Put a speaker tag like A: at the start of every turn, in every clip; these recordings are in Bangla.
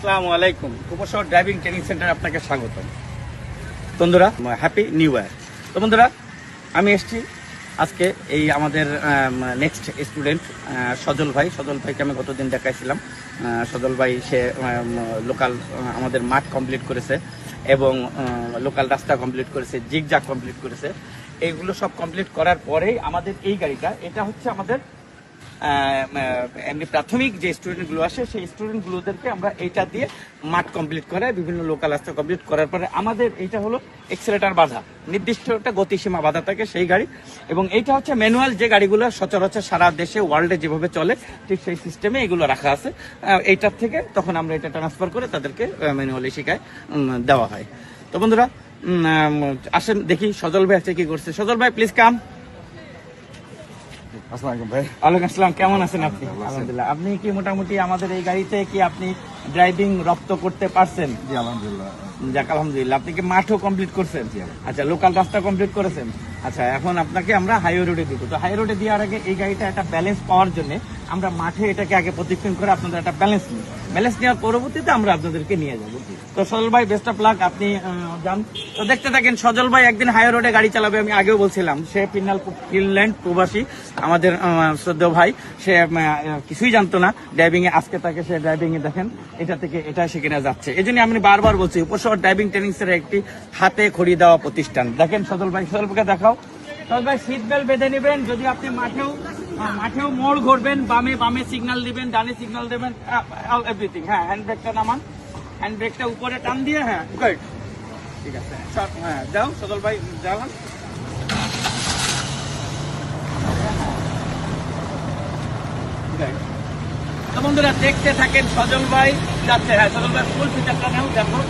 A: আসসালামু আলাইকুম। উপশহর ড্রাইভিং ট্রেনিং সেন্টারে আপনাকে স্বাগত বন্ধুরা হ্যাপি নিউ ইয়ার তো বন্ধুরা, আমি এসেছি আজকে এই আমাদের নেক্সট স্টুডেন্ট সজল ভাই। সজল ভাইকে আমি গতদিন দেখাইছিলাম। সজল ভাই, সে লোকাল আমাদের মাঠ কমপ্লিট করেছে এবং লোকাল রাস্তা কমপ্লিট করেছে জিগজাগ কমপ্লিট করেছে। এইগুলো সব কমপ্লিট করার পরেই আমাদের এই গাড়িটা, এটা হচ্ছে আমাদের এমনি প্রাথমিক যে স্টুডেন্টগুলো আসে, সেই স্টুডেন্টগুলোদেরকে আমরা এইটা দিয়ে মাঠ কমপ্লিট করে বিভিন্ন লোকাল রাস্তা কমপ্লিট করার পরে আমাদের এইটা হলো এক্সেলেটার বাধা। নির্দিষ্ট একটা গতিসীমা বাধা থাকে সেই গাড়ি। এবং এইটা হচ্ছে ম্যানুয়াল যে গাড়িগুলো সচরাচর সারা দেশে ওয়ার্ল্ডে যেভাবে চলে, ঠিক সেই সিস্টেমে এগুলো রাখা আছে। এইটার থেকে তখন আমরা এটা ট্রান্সফার করে তাদেরকে ম্যানুয়ালি শিখায় দেওয়া হয়। তো বন্ধুরা আসেন, দেখি সজল ভাই আছে কি করছে। সজল ভাই প্লিজ কাম
B: আসসালামাইকুম ভাই।
A: ওয়ালাইকুম আসসালাম কেমন আছেন আপনি? আলহামদুলিল্লাহ। আপনি কি মোটামুটি আমাদের এই গাড়িতে কি আপনি ড্রাইভিং রপ্ত করতে পারছেন?
B: জি আলহামদুলিল্লাহ।
A: যাক আলহামদুলিল্লাহ। আপনি কি মাঠও কমপ্লিট করছেন? আচ্ছা লোকাল রাস্তা কমপ্লিট করেছেন। আচ্ছা এখন আপনাকে আমরা হাইওয়ে রোডে দিব তো হাইওয়ে রোডে দেওয়ার আগে এই গাড়িটা একটা ব্যালেন্স পাওয়ার জন্য আমরা মাঠে এটাকে আগে প্রতিক্ষণ করে আপনাদের একটা ব্যালেন্স নিই। ব্যালেন্স নেওয়ার পরবর্তীতে আমরা আপনাদেরকে নিয়ে যাব। তো সজল ভাই বেস্ট অফ লাক আপনি যান। তো দেখতে থাকেন সজল ভাই একদিন হাই রোডে গাড়ি চালাবে আমি আগেও বলছিলাম। সে ফিনাল ফিনল্যান্ড প্রবাসী আমাদের আহ, শ্রদ্ধেয় ভাই। সে কিছুই জানতো না। ড্রাইভিং এ আজকে তাকে সে ড্রাইভিং এ দেখেন এটা থেকে এটা সেখানে যাচ্ছে। এই জন্য আমি বারবার বলছি উপশহর ড্রাইভিং ট্রেনিং এর একটি হাতে খড়ি দেওয়া প্রতিষ্ঠান। দেখেন সজল ভাই সজল ভাইকে দেখাও। সজল ভাই সিট বেল্ট বেঁধে নেবেন। যদি আপনি মাঠেও মাঠেও মোড় ঘুরবেন, বামে বামে সিগন্যাল দিবেন, ডানে সিগন্যাল দেবেন এভরিথিং হ্যাঁ হ্যান্ড ব্রেকটা নামান। হ্যান্ড ব্রেকটা উপরে টান দিয়ে হ্যাঁ ঠিক আছে হ্যাঁ যাও, সজল ভাই যাওয়ান বন্ধুরা, দেখতে থাকেন সজল ভাই, যাচ্ছে হ্যাঁ সজল ভাই ফুল ফিচারটা নাও দেখো।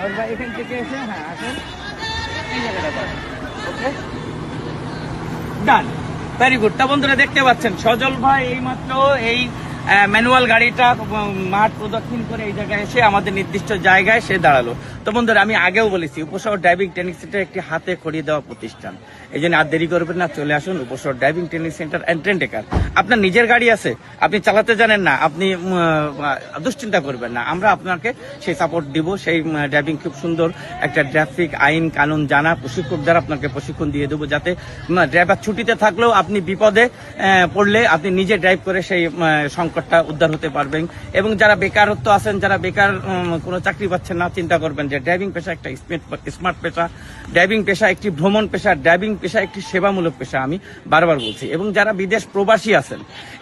A: সজল ভাই, এখান থেকে এসে হ্যাঁ আসেন। এই জায়গাটা ডান ভেরি গুড তা বন্ধুরা, দেখতে পাচ্ছেন, সজল ভাই এইমাত্র এই ম্যানুয়াল গাড়িটা মাঠ প্রদক্ষিণ করে এই জায়গায় এসে আমাদের নির্দিষ্ট জায়গায় সে দাঁড়াল। তো বন্ধুরা, আমি আগেও বলেছি উপশহর ড্রাইভিং ট্রেনিং সেন্টার একটি হাতে খড়িয়ে দেওয়া প্রতিষ্ঠান। এই জন্য আর দেরি করবেন না, চলে আসুন Upashahar driving training centre and train a car আপনার নিজের গাড়ি আছে, আপনি চালাতে জানেন না, আপনি দুশ্চিন্তা করবেন না। আমরা আপনাকে সেই সাপোর্ট দিব, সেই ড্রাইভিং খুব সুন্দর একটা ট্রাফিক আইন কানুন জানা, প্রশিক্ষক দ্বারা আপনাকে প্রশিক্ষণ দিয়ে দেবো যাতে ড্রাইভার ছুটিতে থাকলেও আপনি বিপদে পড়লে আপনি নিজে ড্রাইভ করে সেই সংকটটা উদ্ধার হতে পারবেন। এবং যারা বেকারত্ব আছেন, যারা বেকার কোনো চাকরি পাচ্ছেন না, চিন্তা করবেন যে ড্রাইভিং পেশা একটা স্মার্ট পেশা। ড্রাইভিং পেশা একটি ভ্রমণ পেশা, ড্রাইভিং পেশা একটি সেবামূলক পেশা, আমি বারবার বলছি। এবং যারা বিদেশ প্রবাসী আছেন,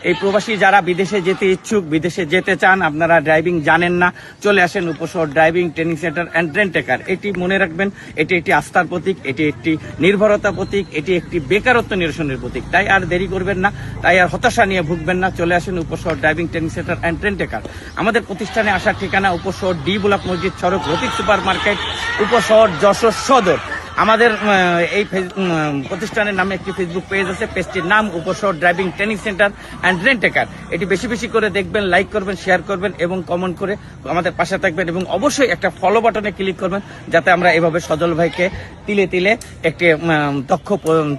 A: এই প্রবাসী যারা বিদেশে যেতে ইচ্ছুক, বিদেশে যেতে চান, আপনারা ড্রাইভিং জানেন না, চলে আসেন Upashahar driving training centre and train a car. এটি মনে রাখবেন, এটি একটি আস্থার প্রতীক, এটি একটি নির্ভরতা প্রতীক, এটি একটি বেকারত্ব নিরসনের প্রতীক। তাই আর দেরি করবেন না, তাই আর হতাশা নিয়ে ভুগবেন না, চলে আসেন Upashahar driving training centre and train টেকার আমাদের প্রতিষ্ঠানে আসার ঠিকানা উপশহর ডি ব্লক মসজিদ সড়ক রফিক সুপার মার্কেট উপশহর যশোর সদর। আমাদের এই প্রতিষ্ঠানের নামে একটি ফেসবুক পেজ আছে, পেজটির নাম Upashahar driving training centre and rent a car এটি বেশি বেশি করে দেখবেন লাইক করবেন শেয়ার করবেন এবং কমেন্ট করে আমাদের পাশে থাকবেন এবং অবশ্যই একটা ফলো বাটনে ক্লিক করবেন যাতে আমরা এভাবে সজল ভাইকে তিলে তিলে একটি দক্ষ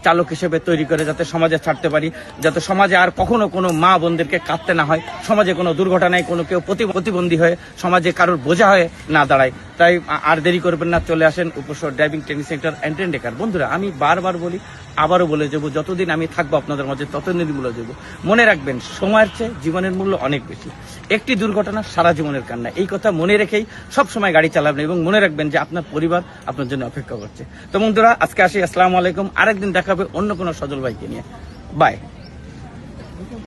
A: চালক হিসেবে তৈরি করে যাতে সমাজে ছাড়তে পারি, যাতে সমাজে আর কখনো কোনো মা বোনদেরকে কাঁদতে না হয়, সমাজে কোনো দুর্ঘটনায় কোনো কেউ প্রতি- প্রতিবন্ধী হয়ে সমাজে কারোর বোঝা হয়ে না দাঁড়ায়। তাই আর দেরি করবেন না, চলে আসেন Upashahar driving training centre and rent a car বন্ধুরা, আমি বারবার বলি, আবারও বলে যাব, যতদিন আমি থাকব আপনাদের মাঝে ততদিন বলে যাব। মনে রাখবেন, সময়ের চেয়ে জীবনের মূল্য অনেক বেশি। একটি দুর্ঘটনা সারা জীবনের কান্না এই কথা মনে রেখেই সব সময় গাড়ি চালাবেন এবং মনে রাখবেন যে আপনার পরিবার আপনার জন্য অপেক্ষা করছে। তো বন্ধুরা, আজকে আসি, আসসালামু আলাইকুম। আরেকদিন দেখাবে অন্য কোনো সজল ভাইকে নিয়ে। বাই